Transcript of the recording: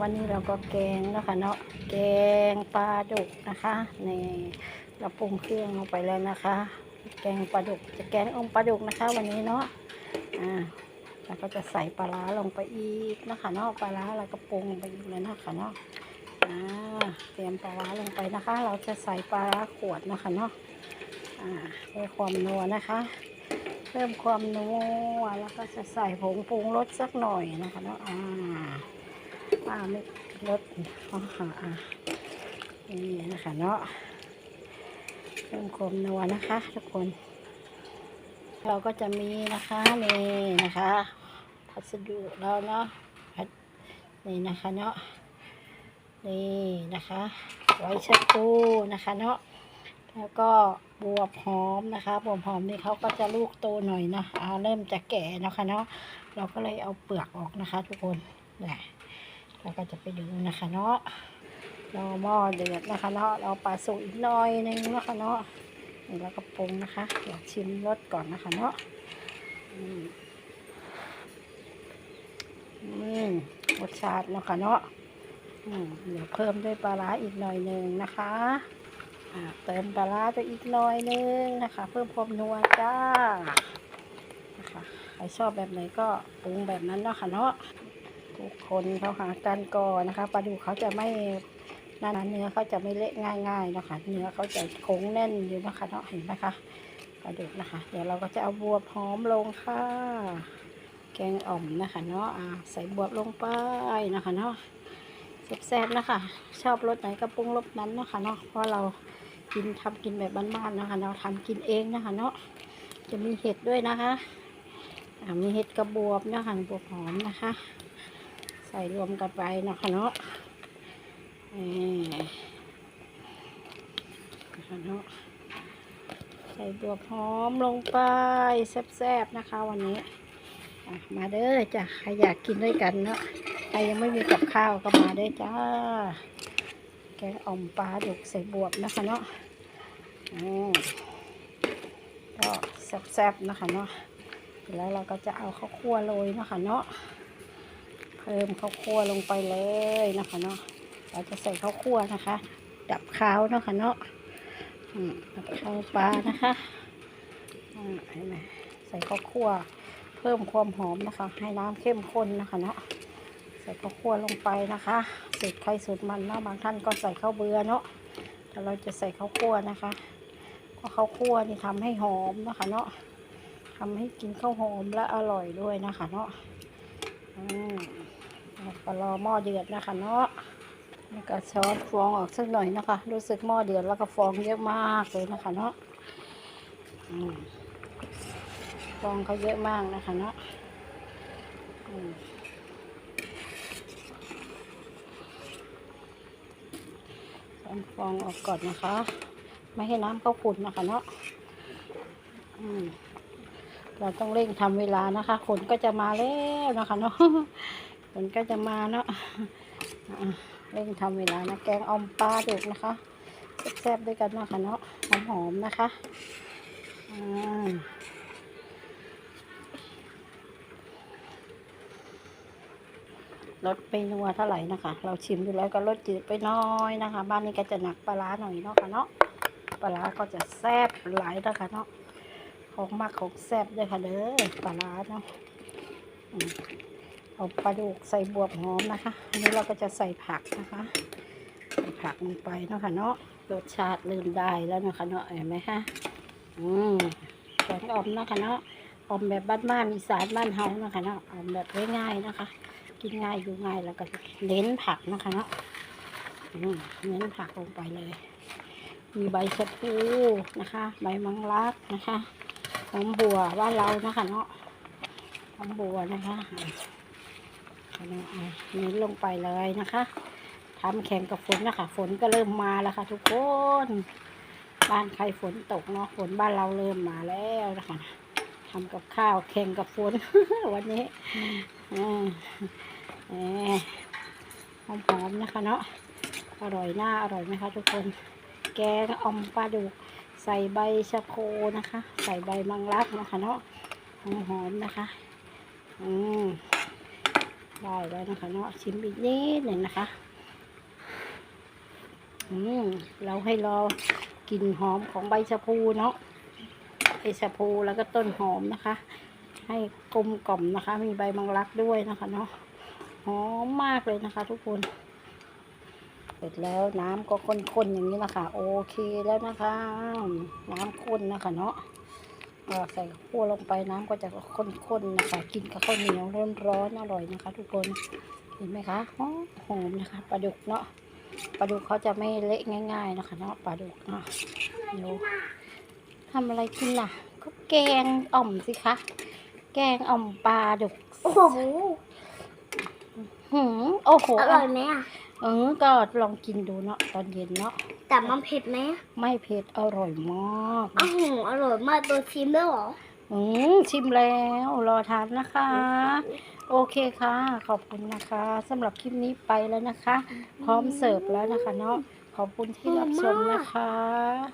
วันนี้เราก็แกงแล้วค่ะเนาะแกงปลาดุกนะคะในเราปรุงเครื่องลงไปแล้วนะคะ แกงปลาดุกจะแกงอมปลาดุกนะคะ วันนี้เนาะอ่าแล้วก็จะใส่ปลาร้าลงไปอีกนะคะเนาะปลาร้าเราก็ปรุงลงไปอีกแล้วนะคะเนาะอ่าเตรียมปลาร้าลงไปนะคะ เราจะใส่ปลาร้าขวดนะคะเนาะอ่าเพื่อความนัวนะคะ เพิ่มความนัวแล้วก็จะใส่ผงปรุงรสสักหน่อยนะคะเนาะอ่า ป้าไม่ลดข้อหานี่นะคะเนาะเพิ่มคมนัวนะคะ ทุกคน เราก็จะมีนะคะนี่นะคะพัสดุเราเนาะนี่นะคะเนาะนี่นะคะไว้ชักตู้นะคะเนาะแล้วก็บวบหอมนะคะบวบหอมนี่เขาก็จะลูกโตหน่อยนะอ่าเริ่มจะแก่นะคะเนาะเราก็เลยเอาเปลือกออกนะคะ ทุกคนนี่ เราก็จะไปดูนะคะเนาะรอหม้อเดือดนะคะเนาะเราปลาสุกอีกหน่อยหนึงนะคะเนาะนี่เราก็ปรุงนะคะเดี๋ยวชิมรสก่อนนะคะเนาะอืมอืมรสชาตินะคะเนาะอืมเดี๋ยวเพิ่มด้วยปลาร้าอีกหน่อยหนึ่งนะคะอ่าเติมปลาร้าไปอีกหน่อยหนึงนะคะ เพิ่มความนัวจ้านะคะใครชอบแบบไหนก็ปรุงแบบนั้นเนาะค่ะเนาะ ทุกคนเขาหากันก่อนนะคะปลาดุกเขาจะไม่นั่นเนื้อเขาจะไม่เละง่ายๆนะคะเนื้อเขาจะคงแน่นอยู่นะคะเนาะเห็นไหมคะปลาดุกนะคะ เดี๋ยวเราก็จะเอาบวบหอมลงค่ะ แกงอ่อมนะคะเนาะใส่บวบลงไปนะคะเนาะแซ่บๆนะคะ ชอบรสไหนก็ปรุงรสนั้นนะคะเนาะเพราะเรากินทำกินแบบบ้านๆนะคะ เราทำกินเองนะคะ เนาะจะมีเห็ดด้วยนะคะมีเห็ดกระบวบนะคะบวบหอมนะคะ ส่รวมกันไปนะคะเนาะนี่นะคะเนาะใส่บวบหอมลงไปแซ่บๆนะคะ วันนี้มาเด้อจ้ะใครอยากกินด้วยกันเนาะใครยังไม่มีกับข้าวก็มาเด้อจ้า แกงอ่อมปลาดุกใส่บวบนะคะเนาะอืมก็แซ่บๆนะคะเนาะแล้วเราก็จะเอาข้าวคั่วโรยนะคะเนาะ พิ่มข้าวคั่วลงไปเลยนะคะเนาะเราจะใส่ข้าวคั่วนะคะ ดับขาวเนาะค่ะเนาะดับขาวปลานะคะอ่าเห็นไหมใส่ข้าวคั่วเพิ่มความหอมนะคะ ให้น้ำเข้มข้นนะคะเนาะใส่ข้าวคั่วลงไปนะคะสูตรใครสูตรมันเนาะบางท่านก็ใส่ข้าวเบือเนาะแต่เราจะใส่ข้าวคั่วนะคะเพราะข้าวคั่วนี่ทำให้หอมนะคะเนาะทำให้กินข้าวหอมและอร่อยด้วยนะคะเนาะอืม ก็รอหม้อเดือดนะคะเนาะแล้วก็ช้อนฟองออกสักหน่อยนะคะ รู้สึกหม้อเดือดแล้วก็ฟองเยอะมากเลยนะคะเนาะฟองเขาเยอะมากนะคะเนาะช้อนฟองออกก่อนนะคะ ไม่ให้น้ำเข้าขุ่นนะคะเนาะเราต้องเร่งทำเวลานะคะฝนก็จะมาแล้วนะคะเนาะ นก็จะมาเนาะเร่งทำเวลานะแกงออมปลาดุกนะคะแซ่บๆด้วยกันนะคะเนาะหอมๆนะคะอ่าลดไปนัวเท่าไหร่นะคะ เราชิมดูแล้วก็ลดจืดไปน้อยนะคะ บ้านนี้ก็จะหนักปลาร้าหน่อยเนาะค่ะเนาะปลาร้าก็จะแซ่บหลายนะคะเนาะของมากของแซ่บด้วยค่ะเด้อปลาร้าเนาะ เอาปลาดุกใส่บวบหอมนะคะ อันนี้เราก็จะใส่ผักนะคะใส่ผักลงไปเนาะค่ะเนาะรสชาติเริ่มได้แล้วนะคะเนาะเห็นไหมคะอืมแกงอ่อมนะคะเนาะอ่อมแบบบ้านๆอีสานบ้านเฮานะคะเนาะอ่อมแบบง่ายๆนะคะ กินง่ายอยู่ง่ายแล้วก็เน้นผักนะคะเนาะอืมเน้นผักลงไปเลย มีใบชะพูนะคะ ใบมังลักนะคะหอมบัวว่านเรานะคะเนาะหอมบัวนะคะ เน้นลงไปเลยนะคะทำแข่งกับฝนนะคะ ฝนก็เริ่มมาแล้วค่ะ ทุกคน บ้านใครฝนตกเนาะฝนบ้านเราเริ่มมาแล้วนะคะทำกับข้าวแข่งกับฝนวันนี้อ่าแหมหอมๆนะคะเนาะอร่อยหน้าอร่อยไหมคะทุกคน แกงออมปลาดุกใส่ใบชะโคนะคะ ใส่ใบมังลักนะคะเนาะหอมๆนะคะ อืม ได้แล้วนะคะเนาะชิมอีกนิดหนึ่งนะคะ อืมเราให้รอกลิ่นหอมของใบชะพูเนาะใบชะพูแล้วก็ต้นหอมนะคะ ให้กลมกล่อมนะคะ มีใบมังลักด้วยนะคะเนาะหอมมากเลยนะคะ ทุกคนเสร็จแล้วน้ำก็ข้นๆอย่างนี้นะคะ โอเคแล้วนะคะ น้ำข้นนะคะเนาะ ใส่ข้าวคั่วลงไปน้ำก็จะข้นๆนะคะ กินกับข้าวเหนียวร้อนๆอร่อยนะคะ ทุกคนเห็นไหมคะหอมหอมนะคะปลาดุกเนาะปลาดุกเขาจะไม่เละง่าย ๆนะคะ เนาะปลาดุกเนาะเดี๋ยวทำอะไรกินล่ะ ก็แกงอ่อมสิคะแกงอ่อมปลาดุกโอ้โหหืมโอ้โหอร่อยไหมอะเออก็ลองกินดูเนาะตอนเย็นเนาะ แต่มันเผ็ดไหมอะไม่เผ็ดอร่อยมากอ้าวโหอร่อยมากตัวชิมด้วยเหรออืมชิมแล้วรอทานนะคะ โอเคค่ะ ขอบคุณนะคะสำหรับคลิปนี้ไปแล้วนะคะ พร้อมเสิร์ฟแล้วนะคะเนาะขอบคุณที่รับชมนะคะ